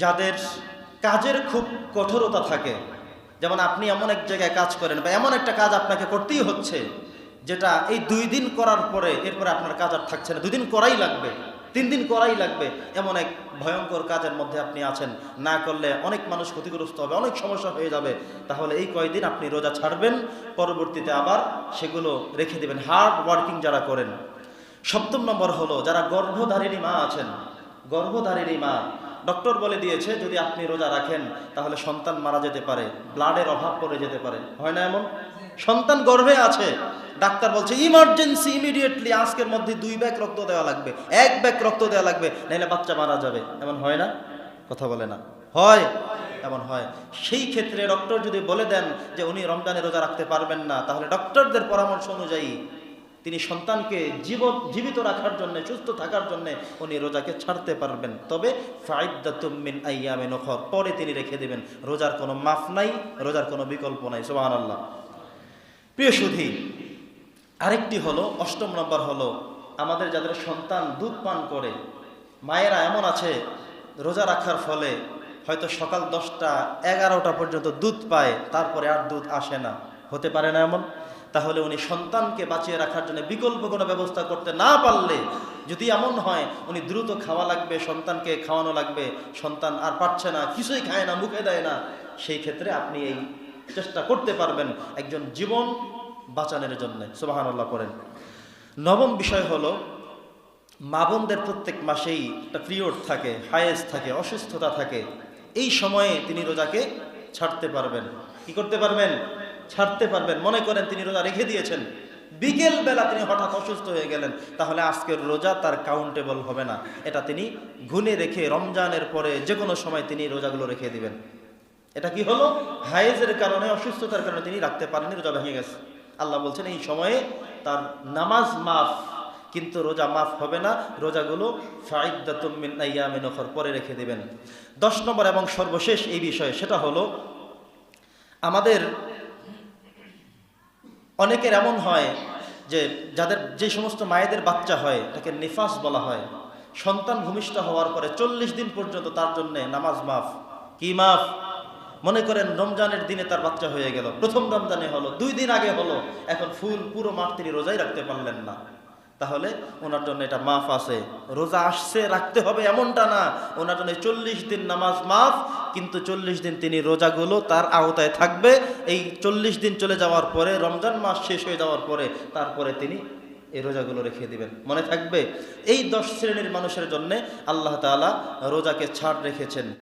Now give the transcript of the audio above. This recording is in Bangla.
যাদের কাজের খুব কঠোরতা থাকে, যেমন আপনি এমন এক জায়গায় কাজ করেন বা এমন একটা কাজ আপনাকে করতেই হচ্ছে, যেটা এই দুই দিন করার পরে এরপরে আপনার কাজ আর থাকছে না। দুই দিন করাই লাগবে, তিন দিন করাই লাগবে, এমন এক ভয়ঙ্কর কাজের মধ্যে আপনি আছেন। না করলে অনেক মানুষ ক্ষতিগ্রস্ত হবে, অনেক সমস্যা হয়ে যাবে। তাহলে এই কয়দিন আপনি রোজা ছাড়বেন, পরবর্তীতে আবার সেগুলো রেখে দেবেন। হার্ড ওয়ার্কিং যারা করেন। সপ্তম নম্বর হলো, যারা গর্ভধারিণী মা আছেন, গর্ভধারিণী মা ডক্টর বলে দিয়েছে, যদি আপনি রোজা রাখেন, তাহলে সন্তান মারা যেতে পারে, ব্লাডের অভাব পড়ে যেতে পারে। হয় না এমন? সন্তান গর্ভে আছে। ডাক্তার বলছে ইমার্জেন্সি ইমিডিয়েটলি আজকের মধ্যে দুই ব্যাগ রক্ত দেওয়া লাগবে, এক ব্যাগ রক্ত দেওয়া লাগবে, নাহলে বাচ্চা মারা যাবে। এমন হয় না? কথা বলে না। হয়, এমন হয়। সেই ক্ষেত্রে ডক্টর যদি বলে দেন যে, উনি রমজানে রোজা রাখতে পারবেন না, তাহলে ডক্টরদের পরামর্শ অনুযায়ী তিনি সন্তানকে জীব জীবিত রাখার জন্য, সুস্থ থাকার জন্য উনি রোজাকে ছাড়তে পারবেন। তবে আইয়ামে নখর পরে তিনি রেখে দেবেন, রোজার কোনো মাফ নাই, রোজার কোনো বিকল্প নাই সোহান আল্লাহ প্রিয় সুধী, আরেকটি হলো, অষ্টম নম্বর হলো, আমাদের যাদের সন্তান দুধ পান করে, মায়েরা এমন আছে, রোজা রাখার ফলে হয়তো সকাল দশটা, এগারোটা পর্যন্ত দুধ পায়, তারপরে আর দুধ আসে না। হতে পারে না এমন। তাহলে উনি সন্তানকে বাঁচিয়ে রাখার জন্য বিকল্প কোনো ব্যবস্থা করতে না পারলে, যদি এমন হয়, উনি দ্রুত খাওয়া লাগবে, সন্তানকে খাওয়ানো লাগবে, সন্তান আর পারছে না, কিছুই খায় না, মুখে দেয় না, সেই ক্ষেত্রে আপনি এই চেষ্টা করতে পারবেন একজন জীবন বাঁচানোর জন্য। সুবাহান্লাহ করেন নবম বিষয় হলো, মা বোনদের প্রত্যেক মাসেই একটা পিরিয়ড থাকে, হায়েস থাকে, অসুস্থতা থাকে। এই সময়ে তিনি রোজাকে ছাড়তে পারবেন। কি করতে পারবেন? ছাড়তে পারবেন। মনে করেন তিনি রোজা রেখে দিয়েছেন। বিকেল বেলা তিনি হঠাৎ অসুস্থ হয়ে গেলেন। তাহলে আজকের রোজা তার কাউন্টেবল হবে না। এটা তিনি গুনে রেখে রমজানের পরে যে কোনো সময় তিনি রোজাগুলো রেখে দিবেন। এটা কি হলো? হায়েজের কারণে, অসুস্থতার কারণে তিনি রাখতে পারেননি, রোজা ভেঙে গেছে। আল্লাহ বলছেন, এই সময়ে তার নামাজ মাফ, কিন্তু রোজা মাফ হবে না। রোজাগুলো পরে রেখে দেবেন। দশ নম্বর এবং সর্বশেষ এই বিষয়ে, সেটা হলো, আমাদের অনেকের এমন হয় যে যাদের যে সমস্ত মায়েদের বাচ্চা হয়, তাকে নিফাস বলা হয়। সন্তান ভূমিষ্ঠ হওয়ার পরে চল্লিশ দিন পর্যন্ত তার জন্য নামাজ মাফ। কি মাফ? মনে করেন রমজানের দিনে তার বাচ্চা হয়ে গেল। প্রথম রমজানে হলো, দুই দিন আগে হলো। এখন ফুল পুরো মাঠ তিনি রোজাই রাখতে পারলেন না। তাহলে ওনার জন্য এটা মাফ আছে। রোজা আসছে, রাখতে হবে এমনটা না। ওনার জন্য চল্লিশ দিন নামাজ মাফ, কিন্তু চল্লিশ দিন তিনি রোজাগুলো তার আওতায় থাকবে। এই চল্লিশ দিন চলে যাওয়ার পরে, রমজান মাস শেষ হয়ে যাওয়ার পরে, তারপরে তিনি এই রোজাগুলো রেখে দিবেন। মনে থাকবে? এই দশ শ্রেণির মানুষের জন্য আল্লাহ তাআলা রোজাকে ছাড় রেখেছেন।